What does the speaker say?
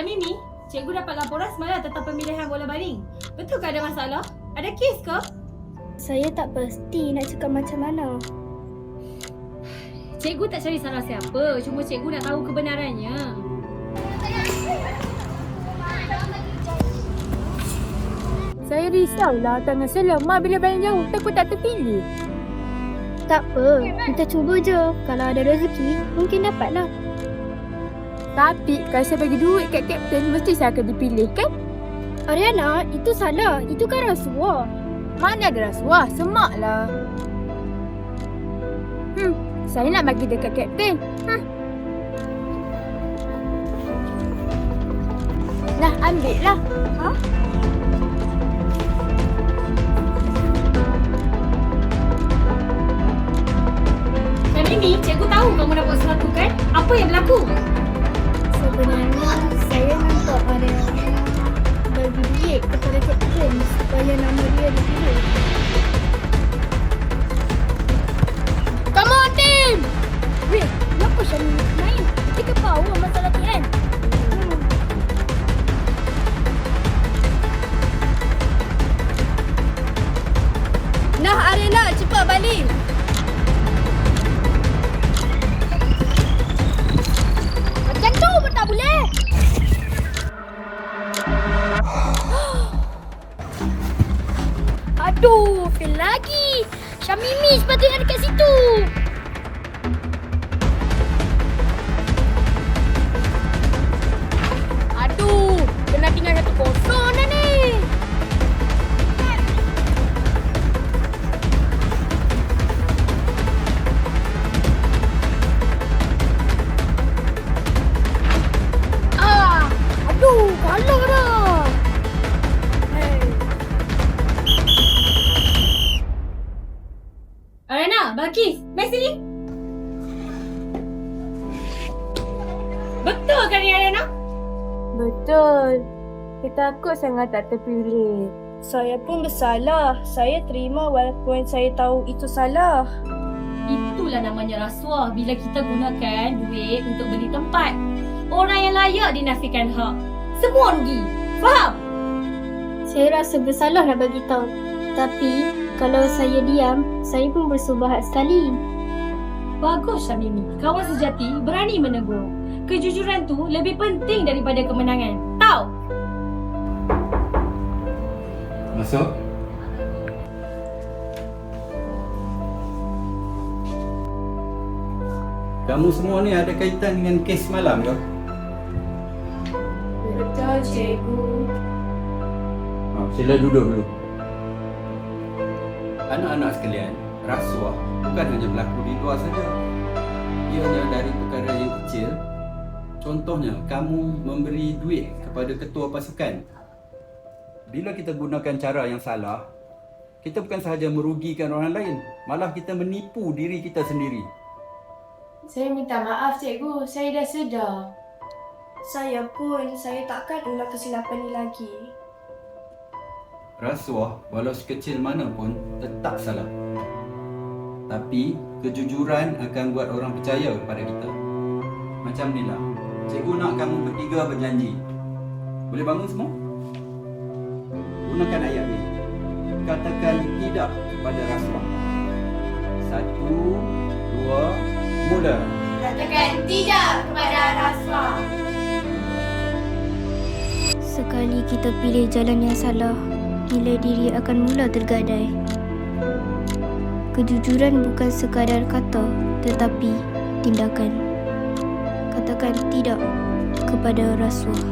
Syamimi, cikgu dapat laporan semalam tentang pemilihan bola baling. Betul ke ada masalah? Ada kes ke? Saya tak pasti nak cakap macam mana. Cikgu tak cari salah siapa. Cuma cikgu nak tahu kebenarannya. Saya risaulah tangan selama bila bayang jauh takut tak terpilih. Tak apa, kita cuba je. Kalau ada rezeki, mungkin dapatlah. Tapi kalau saya bagi duit kat kapten mesti saya akan dipilih kan? Ariana, itu salah. Itu kan rasuah. Mana ada rasuah? Semak lah. Hmm, saya nak bagi dekat kapten. Hmm. Nah, ambil lah. Syamimi, cikgu tahu kamu nak buat sesuatu kan? Apa yang berlaku? Sebenarnya, saya nampak Ariana Aduh, fail lagi. Syamimi sepatutnya dekat situ. Aduh, kena tinggal satu kosong dah ni. Ah, aduh, kalah Arena, Balkis, mai sini. Betul kan ni Arena? Betul. Kita takut sangat tak terpilih. Saya pun bersalah. Saya terima walaupun saya tahu itu salah. Itulah namanya rasuah bila kita gunakan duit untuk beli tempat. Orang yang layak dinafikan hak. Semua rugi. Faham? Saya rasa bersalah nak bagi tahu. Tapi kalau saya diam, saya pun bersubahat sekali. Bagus Syamimi. Kawan sejati berani menegur. Kejujuran tu lebih penting daripada kemenangan. Tahu? Masuk. Kamu semua ni ada kaitan dengan kes malam ke? Betul cikgu. Ha, sila duduk dulu. Anak-anak sekalian, rasuah bukan hanya berlaku di luar saja. Ianya dari perkara yang kecil. Contohnya, kamu memberi duit kepada ketua pasukan. Bila kita gunakan cara yang salah, kita bukan sahaja merugikan orang lain, malah kita menipu diri kita sendiri. Saya minta maaf cikgu, saya dah sedar. Saya pun, saya takkan ulang kesilapan ni lagi. Rasuah walau sekecil mana pun tetap salah. Tapi kejujuran akan buat orang percaya pada kita. Macam ni lah. Cikgu nak kamu bertiga berjanji. Boleh bangun semua? Gunakan ayat ni. Katakan tidak kepada rasuah. Satu, dua, mula. Katakan tidak kepada rasuah. Sekali kita pilih jalan yang salah, nilai diri akan mula tergadai. Kejujuran bukan sekadar kata, tetapi tindakan. Katakan tidak kepada rasuah.